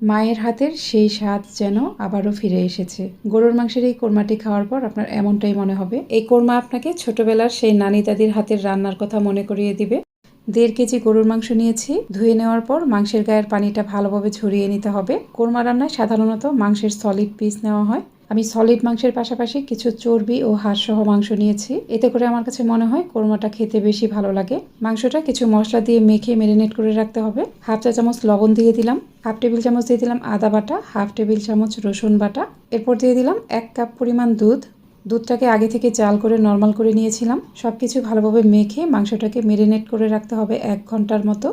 মায়ের হাতের সেই স্বাদ যেন আবারও ফিরে এসেছে। গরুর মাংসের এই কোরমাটি খাওয়ার পর আপনার এমনটাই মনে হবে। এই কোরমা আপনাকে ছোটবেলার সেই নানি দাদির হাতের রান্নার কথা মনে করিয়ে দিবে। দেড় কেজি গরুর মাংস নিয়েছি। ধুয়ে নেওয়ার পর মাংসের গায়ের পানিটা ভালোভাবে ঝরিয়ে নিতে হবে। কোরমা রান্নায় সাধারণত মাংসের সলিড পিস নেওয়া হয়। আমি সলিড মাংসের পাশাপাশি কিছু চর্বি ও হাড়সহ মাংস নিয়েছি। এতে করে আমার কাছে মনে হয় কোরমাটা খেতে বেশি ভালো লাগে। মাংসটা কিছু মশলা দিয়ে মেখে মেরিনেট করে রাখতে হবে। হাফ চা চামচ লবণ দিয়ে দিলাম, হাফ টেবিল চামচ দিয়ে দিলাম আদা বাটা, হাফ টেবিল চামচ রসুন বাটা। এরপর দিয়ে দিলাম এক কাপ পরিমাণ দুধ। দুধটাকে আগে থেকে চাল করে নর্মাল করে নিয়েছিলাম। সব কিছু ভালোভাবে মেখে মাংসটাকে মেরিনেট করে রাখতে হবে এক ঘণ্টার মতো।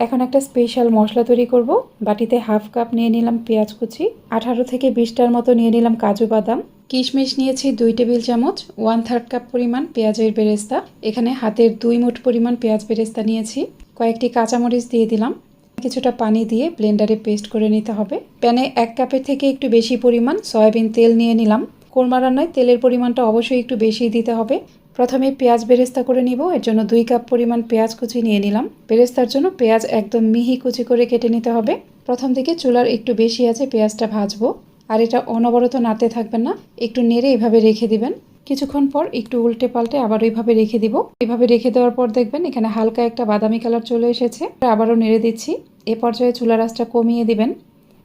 এখন একটা স্পেশাল মশলা তৈরি করব। বাটিতে হাফ কাপ নিয়ে নিলাম পেঁয়াজ কুচি, আঠারো থেকে বিশটার মতো নিয়ে নিলাম কাজু বাদাম। কিশমিশ নিয়েছি দুই টেবিল চামচ ওয়ান থার্ড কাপ পরিমাণ পেঁয়াজের বেরেস্তা। এখানে হাতের দুই মুঠ পরিমাণ পেঁয়াজ বেরেস্তা নিয়েছি। কয়েকটি কাঁচামরিচ দিয়ে দিলাম। কিছুটা পানি দিয়ে ব্লেন্ডারে পেস্ট করে নিতে হবে। প্যানে এক কাপের থেকে একটু বেশি পরিমাণ সয়াবিন তেল নিয়ে নিলাম। কোরমা রান্নায় তেলের পরিমাণটা অবশ্যই একটু বেশি দিতে হবে। প্রথমে পেঁয়াজ বেরেস্তা করে নিব। এর জন্য দুই কাপ পরিমাণ পেঁয়াজ কুচি নিয়ে নিলাম। বেরেস্তার জন্য পেঁয়াজ একদম মিহি কুচি করে কেটে নিতে হবে। প্রথম থেকে চুলার একটু বেশি আছে পেঁয়াজটা ভাজবো। আর এটা অনবরত নাড়তে থাকবেন না। একটু নেড়ে এভাবে রেখে দিবেন। কিছুক্ষণ পর একটু উল্টে পাল্টে আবার ওইভাবে রেখে দিব। এভাবে রেখে দেওয়ার পর দেখবেন এখানে হালকা একটা বাদামি কালার চলে এসেছে। আবারও নেড়ে দিচ্ছি। এ পর্যায়ে চুলার আঁচটা কমিয়ে দিবেন।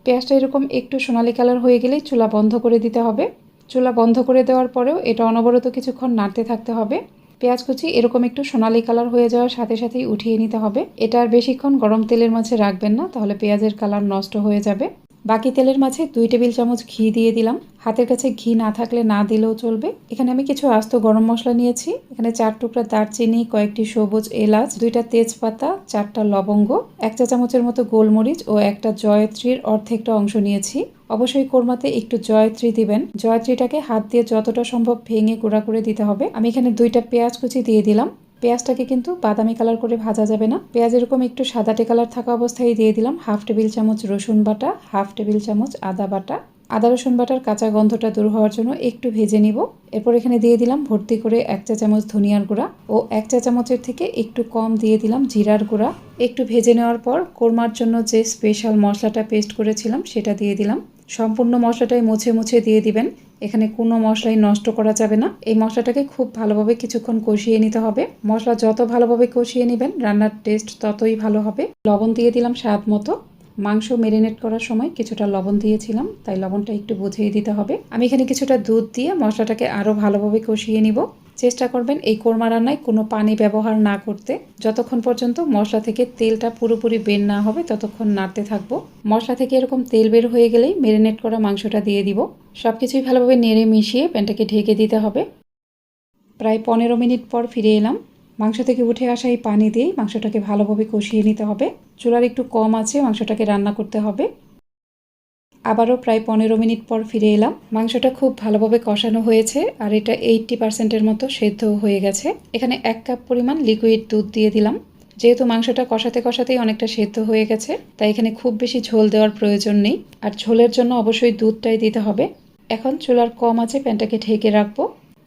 পেঁয়াজটা এরকম একটু সোনালি কালার হয়ে গেলেই চুলা বন্ধ করে দিতে হবে। চুলা বন্ধ করে দেওয়ার পরেও এটা অনবরত কিছুক্ষণ নাড়তে থাকতে হবে। পেঁয়াজ কুচি এরকম একটু সোনালি কালার হয়ে যাওয়ার সাথে সাথেই উঠিয়ে নিতে হবে। এটা আর বেশিক্ষণ গরম তেলের মাঝে রাখবেন না, তাহলে পেঁয়াজের কালার নষ্ট হয়ে যাবে। বাকি তেলের মাঝে দুই টেবিল চামচ ঘি দিয়ে দিলাম। হাতের কাছে ঘি না থাকলে না দিলেও চলবে। এখানে আমি কিছু আস্ত গরম মশলা নিয়েছি। এখানে চার টুকরা দারচিনি, কয়েকটি সবুজ এলাচ, দুইটা তেজপাতা, চারটা লবঙ্গ, এক চা চামচের মতো গোলমরিচ ও একটা জয়ত্রীর অর্ধেকটা অংশ নিয়েছি। অবশ্যই কোরমাতে একটু জয়ত্রী দিবেন। জয়ত্রীটাকে হাত দিয়ে যতটা সম্ভব ভেঙে গুঁড়া করে দিতে হবে। আমি এখানে দুইটা পেঁয়াজ কুচি দিয়ে দিলাম। পেঁয়াজটাকে কিন্তু বাদামি কালার করে ভাজা যাবে না। পেঁয়াজ এরকম একটু সাদাটে কালার থাকা অবস্থায় দিয়ে দিলাম হাফ টেবিল চামচ রসুন বাটা, হাফ টেবিল চামচ আদা বাটা। আদা রসুন বাটার কাঁচা গন্ধটা দূর হওয়ার জন্য একটু ভেজে নিব। এরপর এখানে দিয়ে দিলাম ভর্তি করে এক চা চামচ ধনিয়ার গুঁড়া ও এক চা চামচের থেকে একটু কম দিয়ে দিলাম জিরার গুঁড়া। একটু ভেজে নেওয়ার পর কোরমার জন্য যে স্পেশাল মশলাটা পেস্ট করেছিলাম সেটা দিয়ে দিলাম। সম্পূর্ণ মশলাটাই মুছে মুছে দিয়ে দিবেন। এখানে কোনো মশলাই নষ্ট করা যাবে না। এই মশলাটাকে খুব ভালোভাবে কিছুক্ষণ কষিয়ে নিতে হবে। মশলা যত ভালোভাবে কষিয়ে নেবেন, রান্নার টেস্ট ততই ভালো হবে। লবণ দিয়ে দিলাম স্বাদ মতো। মাংস মেরিনেট করার সময় কিছুটা লবণ দিয়েছিলাম, তাই লবণটা একটু বুঝিয়ে দিতে হবে। আমি এখানে কিছুটা দুধ দিয়ে মশলাটাকে আরও ভালোভাবে কষিয়ে নিব। চেষ্টা করবেন এই কোরমা রান্নায় কোনো পানি ব্যবহার না করতে। যতক্ষণ পর্যন্ত মশলা থেকে তেলটা পুরোপুরি বের না হবে, ততক্ষণ নাড়তে থাকব। মশলা থেকে এরকম তেল বের হয়ে গেলেই মেরিনেট করা মাংসটা দিয়ে দিব। সব কিছুই ভালোভাবে নেড়ে মিশিয়ে প্যানটাকে ঢেকে দিতে হবে। প্রায় পনেরো মিনিট পর ফিরে এলাম। মাংস থেকে উঠে আসা এই পানি দিয়েই মাংসটাকে ভালোভাবে কষিয়ে নিতে হবে। চুলার একটু কম আছে, মাংসটাকে রান্না করতে হবে। আবারও প্রায় পনেরো মিনিট পর ফিরে এলাম। মাংসটা খুব ভালোভাবে কষানো হয়েছে আর এটা এইটটি পার্সেন্টের মতো সেদ্ধ হয়ে গেছে। এখানে এক কাপ পরিমাণ লিকুইড দুধ দিয়ে দিলাম। যেহেতু মাংসটা কষাতে কষাতেই অনেকটা সেদ্ধ হয়ে গেছে, তাই এখানে খুব বেশি ঝোল দেওয়ার প্রয়োজন নেই। আর ঝোলের জন্য অবশ্যই দুধটাই দিতে হবে। এখন চুলার কম আছে প্যানটাকে ঢেকে রাখব।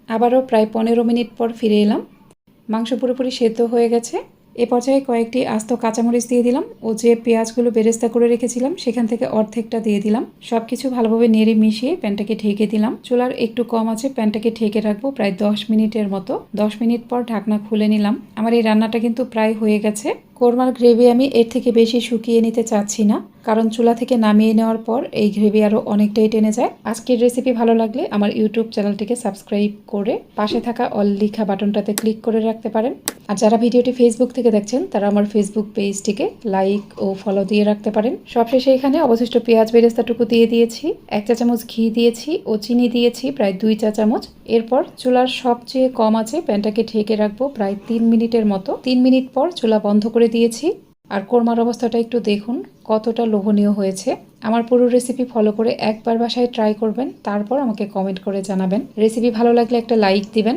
আবারও প্রায় পনেরো মিনিট পর ফিরে এলাম। মাংস পুরোপুরি সেদ্ধ হয়ে গেছে। এ পর্যায়ে কয়েকটি আস্ত কাঁচামরিচ দিয়ে দিলাম ও যে পেঁয়াজগুলো বেরেস্তা করে রেখেছিলাম, সেখান থেকে অর্ধেকটা দিয়ে দিলাম। সব কিছু ভালোভাবে নেড়ে মিশিয়ে প্যানটাকে ঢেকে দিলাম। চুলার একটু কম আছে, প্যানটাকে ঢেকে রাখব প্রায় দশ মিনিটের মতো। দশ মিনিট পর ঢাকনা খুলে নিলাম। আমার এই রান্নাটা কিন্তু প্রায় হয়ে গেছে। কোরমার গ্রেভি আমি এর থেকে বেশি শুকিয়ে নিতে চাচ্ছি না, কারণ চুলা থেকে নামিয়ে নেওয়ার পর এই গ্রেভি আরও অনেকটাই টেনে যায়। আজকের রেসিপি ভালো লাগলে আমার ইউটিউব চ্যানেলটিকে সাবস্ক্রাইব করে পাশে থাকা অল লিখা বাটনটাতে ক্লিক করে রাখতে পারেন। আর যারা ভিডিওটি ফেসবুক থেকে দেখছেন, তারা আমার ফেসবুক পেজটিকে লাইক ও ফলো দিয়ে রাখতে পারেন। সবশেষে এখানে অবশিষ্ট পেঁয়াজ বেরেস্তাটুকু দিয়ে দিয়েছি, এক চা চামচ ঘি দিয়েছি ও চিনি দিয়েছি, প্রায় দুই চা চামচ। এরপর চুলার সবচেয়ে কম আছে প্যানটাকে ঢেকে রাখব প্রায় তিন মিনিটের মতো। তিন মিনিট পর চুলা বন্ধ করে দিয়েছি। আর কোরমার অবস্থাটা একটু দেখুন, কতটা লোভনীয় হয়েছে। আমার পুরো রেসিপি ফলো করে একবার বাসায় ট্রাই করবেন, তারপর আমাকে কমেন্ট করে জানাবেন। রেসিপি ভালো লাগলে একটা লাইক দিবেন।